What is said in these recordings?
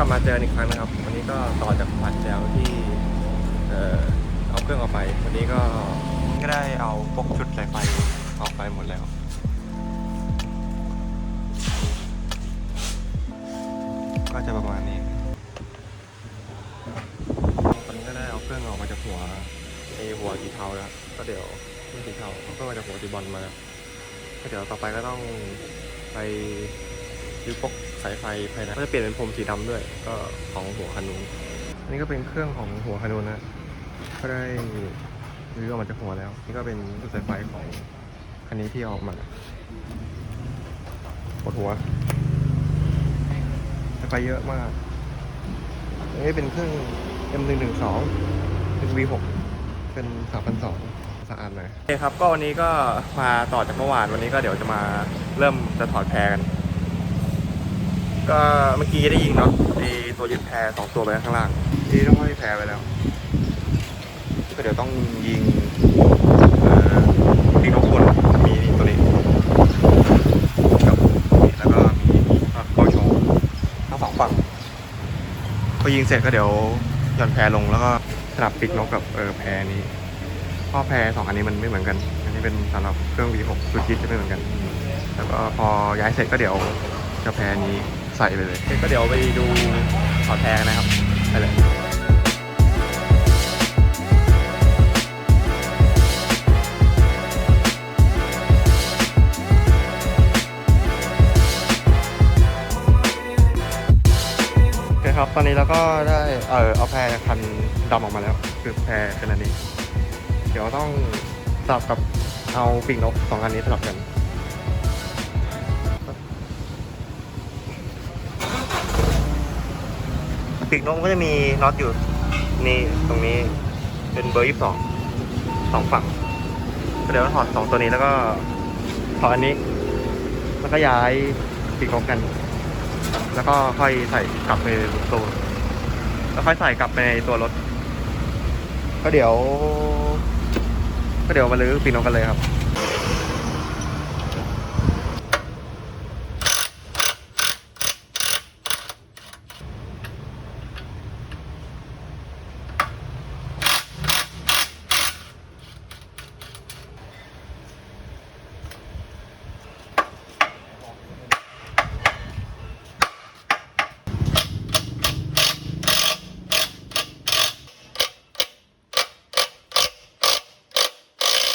ลับมาเจออีกครั้งนะครับ วันนี้ก็ต่อจากวันแล้วที่เอ่อเอาเครื่องออกไป วันนี้ก็ก็ได้เอาพวกชุดสายไฟออกไปหมดแล้ว ก็จะประมาณนี้ตอนนี้ก็ได้เอาเครื่องออกมาจากหัวไอหัวสีเทาแล้ว ก็เดี๋ยวไม่สีเทาเอาเครื่องมาจากหัวสีบอลมาแล้วก็เดี๋ยวต่อไปก็ต้องไปยึดพวก สายไฟภายในก็จะเปลี่ยนเป็นพรมสีดำด้วย ก็ของหัวคันนู้นอันนี้ก็เป็นเครื่องของหัวคันนู้นนะก็ได้รื้อออกมาจากหัวแล้ว นี่ก็เป็นสายไฟของคันนี้ที่ออกมาปวดหัวสายไฟเยอะมากอันนี้เป็นเครื่อง M112 เป็น V6 เป็น3,200สะอาดหน่อยโอเคครับ ก็วันนี้ก็มาต่อจากเมื่อวาน วันนี้ก็เดี๋ยวจะมาเริ่มจะถอดแพรกัน ก็เมื่อกี้ได้ยิงเนาะไอตัวยึดแพรสองตัวไปข้างล่างที่ต้องห้อยแพรไปแล้วก็เดี๋ยวต้องยิงเอ่อปีกนกบนมีนี่ตัวนี้กับนี่แล้วก็มีอะเข้าโชว์ทั้งสองฝั่งพอยิงเสร็จก็เดี๋ยวหย่อนแพลงแล้วก็สลับปีกนกกับเออแพนี้เพ่อแพสองอันนี้มันไม่เหมือนกัน อันนี้เป็นสำหรับเครื่อง V6 สุดยิดจะไม่เหมือนกัน แล้วก็พอย้ายเสร็จก็เดี๋ยวจะแพนี้ ใส่ไปเลย ก็เดี๋ยวไปดูถอดแพรนะครับ ไปเลยโอเคครับ ตอนนี้เราก็ได้เออเอาแพรคันดำออกมาแล้ว คือแพรเป็นอันนี้ เดี๋ยวต้องสลับกับเอาปีกนกสองอันนี้สลับกัน ปีกนกก็จะมีน็อตอยู่นี่ตรงนี้เป็นเบอร์ยี่สิบสองสองฝั่งก็เดี๋ยวถอดสองตัวนี้แล้วก็ถอดอันนี้ แล้วก็ย้ายปีกนกกัน แล้วก็ค่อยใส่กลับไปตัวแล้วค่อยใส่กลับไปในตัวรถ ก็เดี๋ยว ก็เดี๋ยวมาลื้อปีกนกกันเลยครับ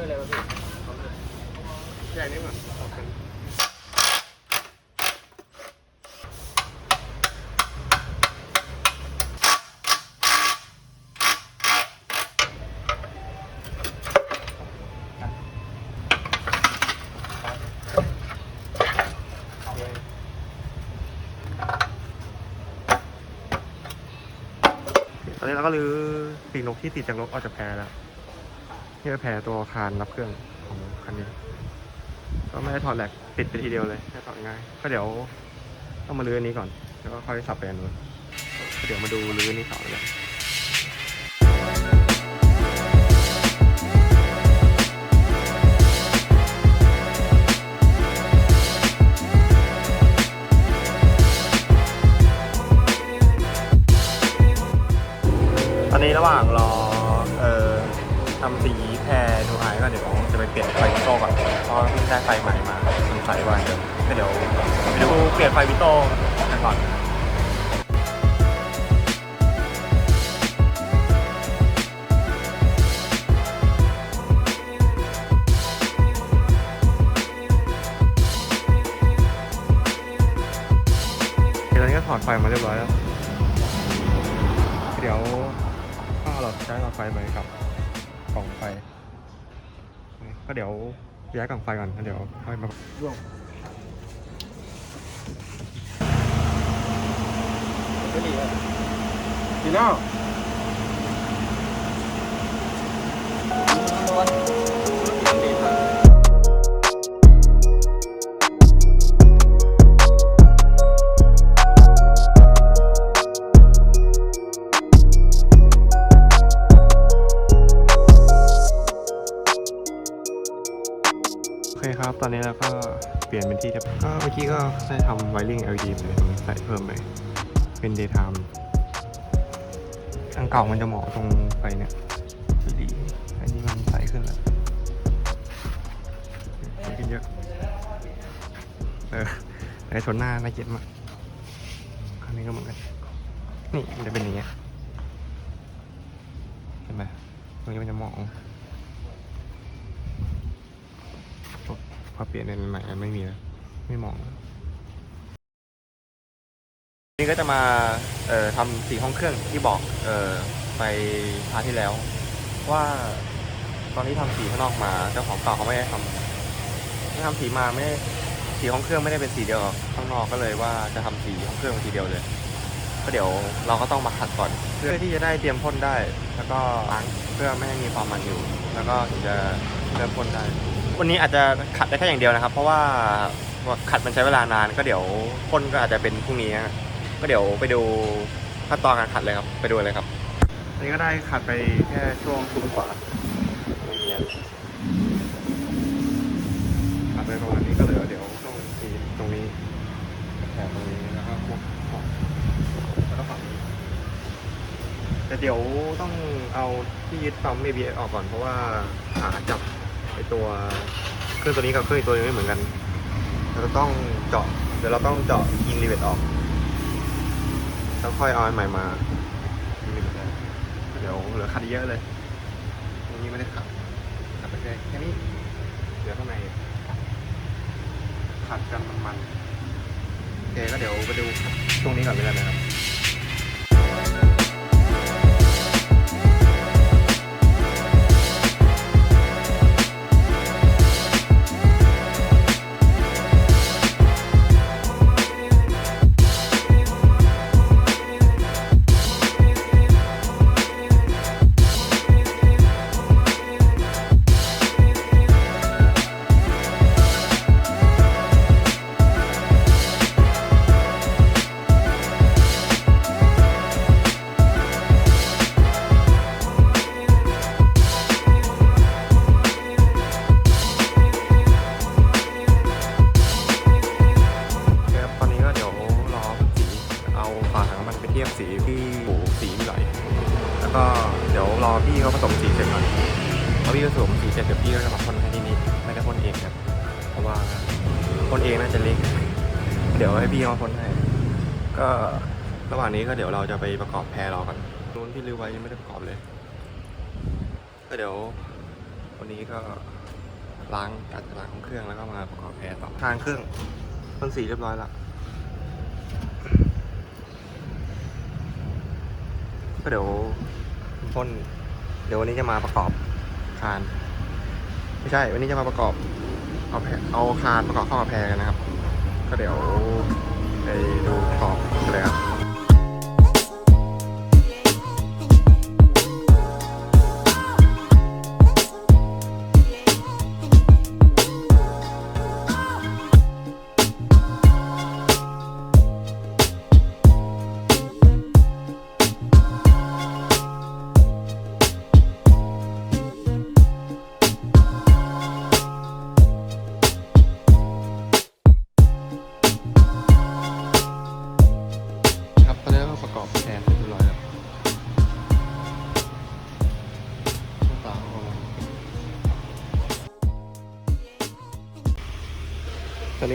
ใหญ่นี่มั้งตอนนี้เราก็รื้อปีกนกที่ติดจากรถออกจากแพรแล้ว เป็นแพรตัวคานรับเครื่องของคันนี้ ก็ไม่ได้ถอดแหลกปิดไปทีเดียวเลยแค่ถอดง่าย ก็เดี๋ยวต้องมาลื้ออันนี้ก่อน แล้วก็ค่อยสับไปอันนู้นเดี๋ยวมาดูลื้ออันนี้ต่อเลยตอนนี้ระหว่างรอ เอ่อ ทำสีแพรดูหายก็เดี๋ยวจะไปเปลี่ยนไฟวิโต้ก่อนเพราะเพิ่งได้ไฟใหม่มาสงสัยว่าเดิมก็เดี๋ยวไปดูเปลี่ยนไฟวิโต้กันก่อนตอนนี้ก็ถอดไฟมาเรียบร้อยแล้ว เดี๋ยวก็เอาหลอดใช้หลอดไฟไปกับ ล่องไฟ ก็เดี๋ยวย้ายกล่องไฟก่อนแล้วเดี๋ยวค่อยมาร่วมดีแล้ว คครับ ตอนนี้เราก็เปลี่ยนเป็นที่เรียบก็เมื่อกี้ก็ได้ทำไวริ่ง LED ไปตรงนี้ใส่เพิ่มไป เป็น daytime อันเก่ามันจะเหมาะตรงไฟเนี่ยสีดีอันนี้มันใสขึ้นแล้วใสขึ้นเยอะ เออแต่ชนหน้าน่าเกลียดมากข้างนี้ก็เหมือนกัน นี่มันจะเป็นอย่างเงี้ยเห็นไหมตรงนี้มันจะมอง พอเปลี่ยนเป็นใหม่ไม่มีแล้วไม่มองแล้วนี่ก็จะมาเอ่อทำสีห้องเครื่องที่บอกเอ่อไปพาร์ทที่แล้ว ว่าตอนนี้ทำสีข้างนอกมาเจ้าของเก่าเขาไม่ได้ทำไม่ทำสีมาไม่ได้สีห้องเครื่องไม่ได้เป็นสีเดียวข้างนอกก็เลยว่าจะทำสีห้องเครื่องเป็นสีเดียวเลย ก็เดี๋ยวเราก็ต้องมาขัดก่อน เพื่อที่จะได้เตรียมพ่นได้ แล้วก็ล้างเพื่อไม่ให้มีความมันอยู่ แล้วก็ถึงจะเริ่มพ่นได้ วันนี้อาจจะขัดได้แค่อย่างเดียวนะครับ เพราะว่าขัดมันใช้เวลานานก็เดี๋ยวพ่นก็อาจจะเป็นพรุ่งนี้นะก็เดี๋ยวไปดูขั้นตอนการขัดเลยครับ ไปดูเลยครับอันนี้ก็ได้ขัดไปแค่ช่วงคุ้มขวาตรงนี้ขัดไปประมาณนี้ก็เหลือเดี๋ยวต้องทีตรงนี้แถบตรงนี้แล้วก็พวกขอบแล้วก็ฝั่งนี้แต่เดี๋ยวต้องเอาที่ยึดปั๊ม ABS ออกก่อนเพราะว่าหาจับ ตัวเครื่องตัวนี้กับเครื่องอีกตัวนึงไม่เหมือนกัน เราจะต้องเจาะ เดี๋ยวเราต้องเจาะยิงรีเวทออก แล้วค่อยเอาอันใหม่มา เดี๋ยวเหลือขัดเยอะเลยตรงนี้ไม่ได้ขัดขัดไปแค่แค่นี้เหลือข้างในขัดกันมันๆโอเคก็เดี๋ยวไปดูตรงนี้ก่อนเลยนนะครับ พ่นเองน่าจะเล็ก เดี๋ยวให้พี่เขาพ่นให้ ก็ระหว่างนี้ก็เดี๋ยวเราจะไปประกอบแพรรอกันนู้นที่ลือไว้ยังไม่ได้ประกอบเลย ก็เดี๋ยววันนี้ก็ล้างอัดล้างเครื่องแล้วก็มาประกอบแพรต่อทางเครื่องพ่นสีเรียบร้อยล้วก็เดี๋ยวพ่นเดี๋ยววันนี้จะมาประกอบคาน ไม่ใช่ วันนี้จะมาประกอบ เอาเอาคานประกอบเข้ากับแพรกันนะครับ ก็เดี๋ยวไปดูปรอบกันเลยครับ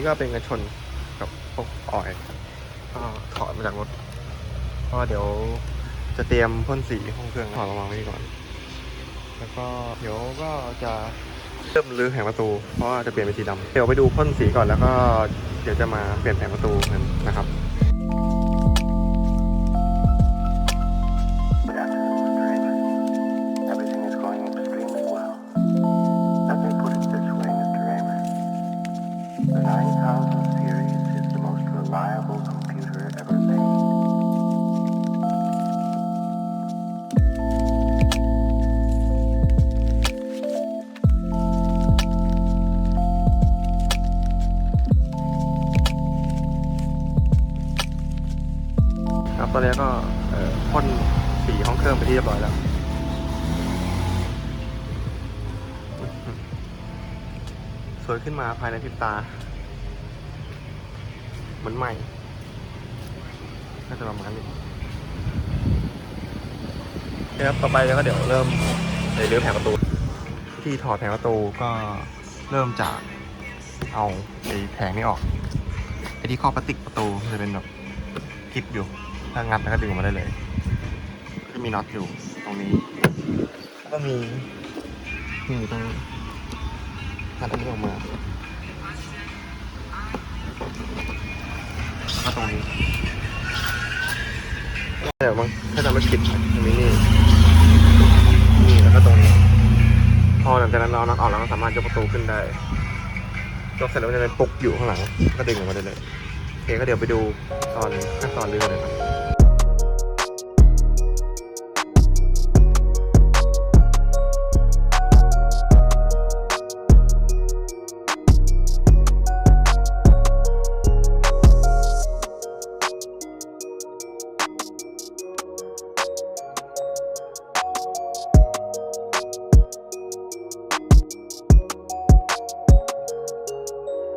ก็เป็นกระชนกับพวกออยล์ก็ถอดมาจากรถเพราะว่าเดี๋ยวจะเตรียมพ่นสีห้องเครื่องถอดมาวางไว้นี่ก่อน แล้วก็เดี๋ยวก็จะเริ่มรื้อแผงประตู เพราะว่าจะเปลี่ยนเป็นสีดำเดี๋ยวไปดูพ่นสีก่อนแล้วก็เดี๋ยวจะมาเปลี่ยนแผงประตูกันนะครับ The 9000 series is the most reliable computer ever made. ครับตอนนี้ก็พ่นสีห้องเครื่องไปที่เรียบร้อยแล้ว สวยขึ้นมาภายในพริบตา มือนใหม่น่าจะประมาณนี้ครับต่อไปแล้วก็เดี๋ยวเริ่มเดี๋ยวรื้อแผงประตู ที่ถอดแผงประตูก็เริ่มจากเอาไอ้แผงนี้ออกไอ้ที่ข้อพลาสติกประตูมันจะเป็นแบบคลิปอยู่ ถ้างัดแล้วก็ดึงออกมาได้เลยก็มีน็อตอยู่ตรงนี้แล้วก็มีนี่อยู่ตรงนี้งัดอันนี้ออกมา แตรงนี้เดี๋ยวมั้งถ้าจำไม่ผิดตรงนี้นี่นี่แล้วก็ตรงนี้ พอหลังจากนั้นเราอาน็อตออกเราก็สามารถยกประตูขึ้นได้ยกเสร็จแล้วมันจะเป็นปุกอยู่ข้างหลัง ก็ดึงออกมาได้เลยโอเคก็เดี๋ยวไปดูตอนขั้นตอนเรือเลยครับ